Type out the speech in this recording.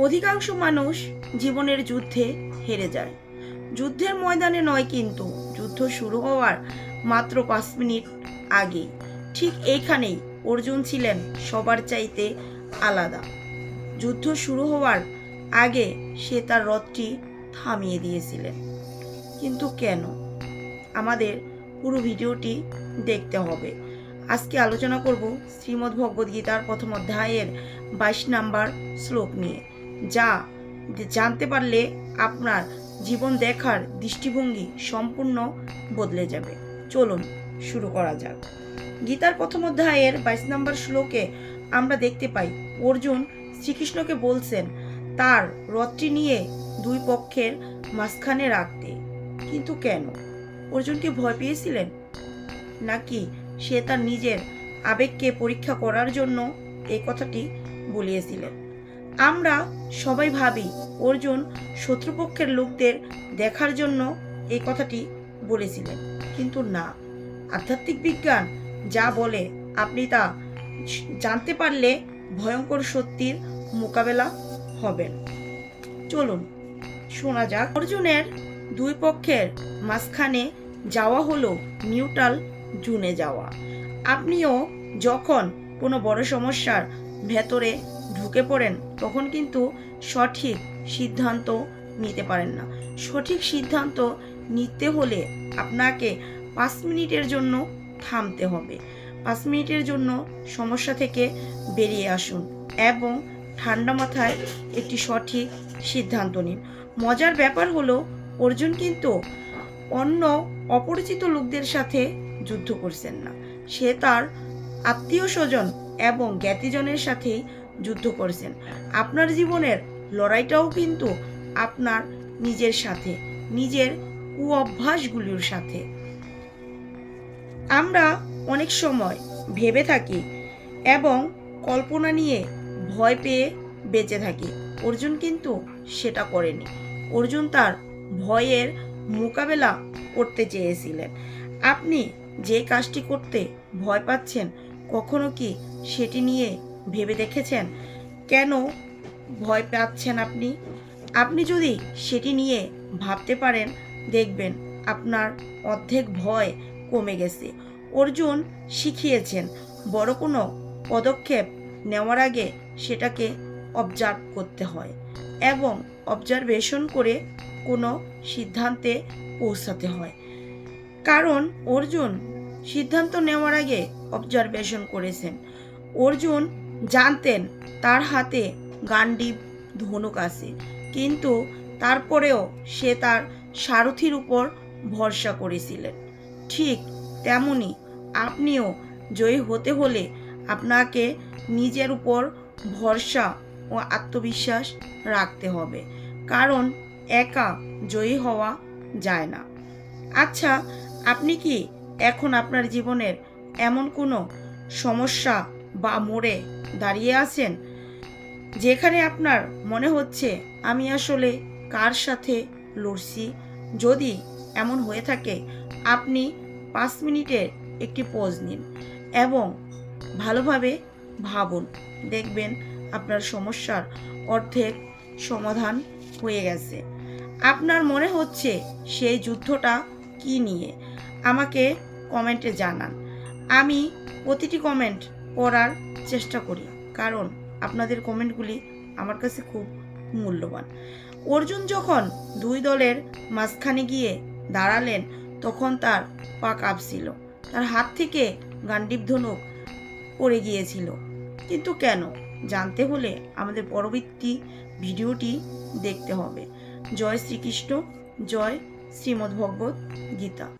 অধিকাংশ মানুষ জীবনের যুদ্ধে হেরে যায়। যুদ্ধের ময়দানে নয় কিন্তু, যুদ্ধ শুরু হওয়ার মাত্র পাঁচ মিনিট আগে ঠিক এইখানেই অর্জুন ছিলেন সবার চাইতে আলাদা। যুদ্ধ শুরু হওয়ার আগে সে তার রথটি থামিয়ে দিয়েছিলেন। কিন্তু কেন? আমাদের পুরো ভিডিওটি দেখতে হবে। আজকে আলোচনা করব শ্রীমদ্ ভগবদ গীতার প্রথম অধ্যায়ের বাইশ নাম্বার শ্লোক নিয়ে। যা জানতে পারলে আপনার জীবন দেখার দৃষ্টিভঙ্গি সম্পূর্ণ বদলে যাবে। চলুন শুরু করা যাক। গীতার প্রথম অধ্যায়ের বাইশ নম্বর শ্লোকে আমরা দেখতে পাই, অর্জুন শ্রীকৃষ্ণকে বলছেন, তার রথটি নিয়ে দুই পক্ষের মাঝখানে রাখতে। কিন্তু কেন? অর্জুনকে ভয় পেয়েছিলেন? নাকি সে তার নিজের আবেগকে পরীক্ষা করার জন্য এই কথাটি বলিয়েছিলেন? আমরা সবাই ভাবি অর্জুন শত্রুপক্ষের লোকদের দেখার জন্য এই কথাটি বলেছিলেন। কিন্তু না, আধ্যাত্মিক বিজ্ঞান যা বলে আপনি তা জানতে পারলে ভয়ঙ্কর সত্যির মোকাবেলা হবেন চলুন, শোনা যাক। অর্জুনের দুই পক্ষের মাঝখানে যাওয়া হলো নিউট্রাল জুনে যাওয়া। আপনিও যখন কোনো বড় সমস্যার ভেতরে ঢুকে পড়েন, তখন কিন্তু সঠিক সিদ্ধান্ত নিতে পারেন না। সঠিক সিদ্ধান্ত নিতে হলে আপনাকে পাঁচ মিনিটের জন্য থামতে হবে। পাঁচ মিনিটের জন্য সমস্যা থেকে বেরিয়ে আসুন এবং ঠান্ডা মাথায় একটি সঠিক সিদ্ধান্ত নিন। মজার ব্যাপার হলো, অর্জুন কিন্তু অন্য অপরিচিত লোকদের সাথে যুদ্ধ করছেন না। সে তার আত্মীয় স্বজন এবং জ্ঞাতিজনের সাথেই যুদ্ধ করছেন। আপনার জীবনের লড়াইটাও কিন্তু আপনার নিজের সাথে, নিজের কু অভ্যাসগুলির সাথে। আমরা অনেক সময় ভেবে থাকি এবং কল্পনা নিয়ে ভয় পেয়ে বেঁচে থাকি। অর্জুন কিন্তু সেটা করেনি। অর্জুন তার ভয়ের মোকাবেলা করতে চেয়েছিলেন। আপনি যে কাজটি করতে ভয় পাচ্ছেন, কখনো কি সেটি নিয়ে ভেবে দেখেছেন? কেন ভয় পাচ্ছেন আপনি? আপনি যদি সেটি নিয়ে ভাবতে পারেন, দেখবেন আপনার অর্ধেক ভয় কমে গেছে। অর্জুন শিখিয়েছেন, বড় কোনো পদক্ষেপ নেওয়ার আগে সেটাকে অবজার্ভ করতে হয় এবং অবজারভেশন করে কোনো সিদ্ধান্তে পৌঁছাতে হয়। কারণ অর্জুন সিদ্ধান্ত নেওয়ার আগে অবজারভেশন করেছেন। অর্জুন জানতেন তার হাতে গান্ডীব ধনুক আছে। কিন্তু তারপরেও সে তার সারথির উপর ভরসা করেছিলেন। ঠিক তেমনি আপনিও জয়ী হতে হলে আপনাকে নিজের উপর ভরসা ও আত্মবিশ্বাস রাখতে হবে, কারণ একা জয়ী হওয়া যায় না। আচ্ছা আপনি কি এখন আপনার জীবনের এমন কোনো সমস্যা বা মোড়ে দাঁড়িয়ে আছেন? যেখানে আপনার মনে হচ্ছে আমি আসলে কার সাথে লড়ছি? যদি এমন হয়ে থাকে, আপনি পাঁচ মিনিটের একটি পোজ নিন এবং ভালোভাবে ভাবুন। দেখবেন আপনার সমস্যার অর্ধেক সমাধান হয়ে গেছে। আপনার মনে হচ্ছে সেই যুদ্ধটা কি নিয়ে? আমাকে কমেন্টে জানান। আমি প্রতিটি কমেন্ট পড়ার চেষ্টা করি। কারণ আপনাদের কমেন্টগুলি আমার কাছে খুব মূল্যবান। অর্জুন যখন দুই দলের মাঝখানে গিয়ে দাঁড়ালেন, তখন তার পা কাঁপছিল। তার হাত থেকে গান্ডীব ধনুক পড়ে গিয়েছিল। কিন্তু কেন? জানতে হলে আমাদের পরবর্তী ভিডিওটি দেখতে হবে। জয় শ্রীকৃষ্ণ, জয় শ্রীমদ্ভগবত গীতা